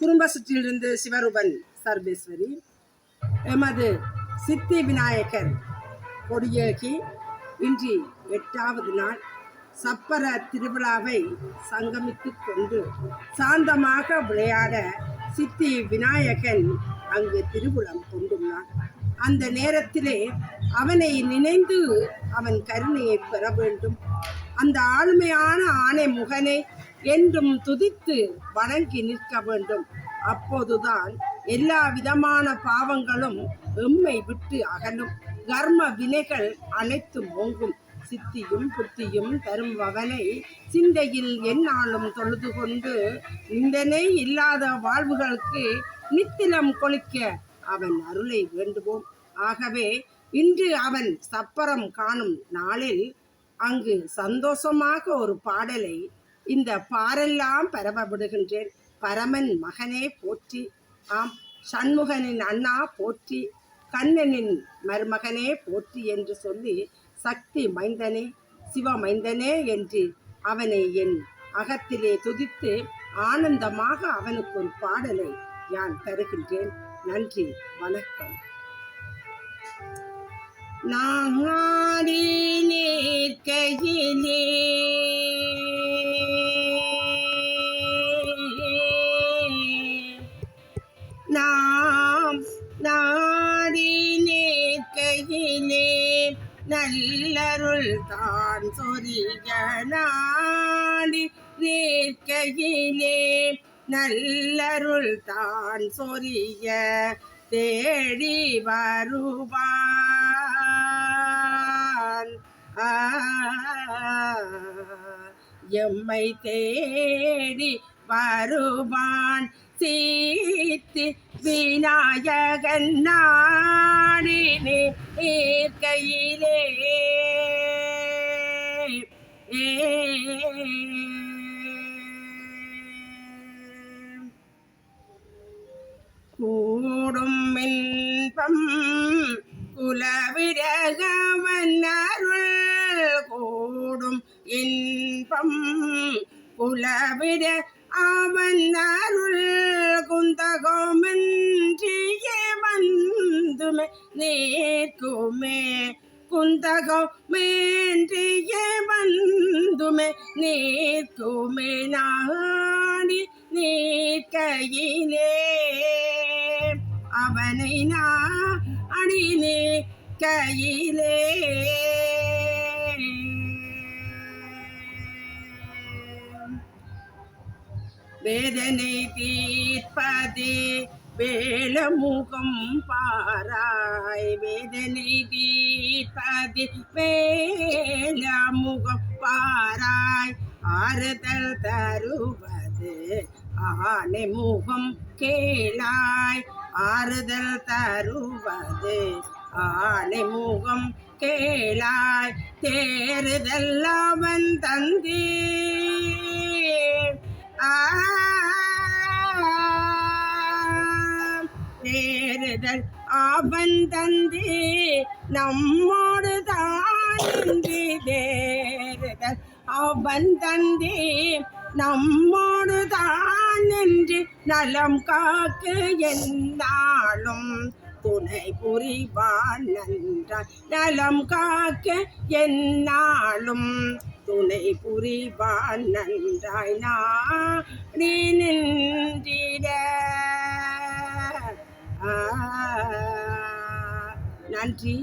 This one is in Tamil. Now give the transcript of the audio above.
குடும்ப சுற்றிலிருந்து சிவரூபன் சர்வேஸ்வரி. எமது சித்தி விநாயகர் கொடியேகி இன்று எட்டாவது நாள் சப்பர திருவிழாவை சங்கமித்து கொண்டு சாந்தமாக விளையாட சித்தி விநாயகன் அங்கு திருவிழம் கொண்டுள்ளான். அந்த நேரத்திலே அவனை நினைந்து அவன் கருணையை பெற வேண்டும். அந்த ஆளுமையான ஆணை முகனை என்றும் துதித்து வணங்கி நிற்க வேண்டும். அப்போதுதான் எல்லா விதமான பாவங்களும் எம்மை விட்டு அகலும். கர்ம வினைகள் அனைத்தும் ஓங்கும். சித்தியும் புத்தியும் தரும் அவனை சிந்தையில் எந்நாளும் தொழுது கொண்டு நிந்தனை இல்லாத வாழ்வுகளுக்கு நித்திலம் கொளிக்க அவன் அருளை வேண்டுவோம். ஆகவே இன்று அவன் சப்பரம் காணும் நாளில் அங்கு சந்தோஷமாக ஒரு பாடலை இந்த பாரெல்லாம் பரவ விடுகின்றேன் பரமன் மகனே போற்றி. ஆம் சண்முகனின் அண்ணா போற்றி. கண்ணனின் மருமகனே போற்றி என்று சொல்லி சக்தி மைந்தனே சிவமைந்தனே என்று அவனை என் அகத்திலே துதித்து ஆனந்தமாக அவனுக்கு ஒரு பாடலை யான் தருகின்றேன். நன்றி வணக்கம். நாடி நிற்கையிலே நாம் நாடி நிற்கையிலே நல்லருள் தான் சொரிய நாடி நேர்கையிலே நல்லருள் தான் சொரிய தேடி வருவான். எம்மை தேடி வருவான். சீத்தி விநாயகன் நாடி நீர்க்கையிலே கூடும் இன்பம் குலவிரகவன் அருள். கூடும் இன்பம் குலவிர அவன் அருள் குந்தகோமன்றியே வந்துமே நேர்க்குமே. குந்தகம் மேன்றியே வந்துமே நேர்க்குமே. நாடி நீர்க்கையிலே. அவனை நான் நாடினே கையிலே வேதனை தீர்ப்பதே வேலமுகம் பாராய். வேதனை தீர்ப்பதே வேலமுகம் பாராய். ஆறுதல் தருவது ஆனை முகம் கேளாய். ஆறுதல் தருவது ஆனை முகம் கேளாய். தேறுதல் அவன் தந்தே தேறுதல் அவன் தந்தி நம்மோடு தான் தேறுதல் அவன் தந்தி நம்மோடு தான் நின்று நலம் காக்கு என்னாலும் துணை புரிவான் நன்றாய் நலம் காக்க என்னாலும் துணை புரிவான் நன்றாய் நீ நின்றிட நன்றி.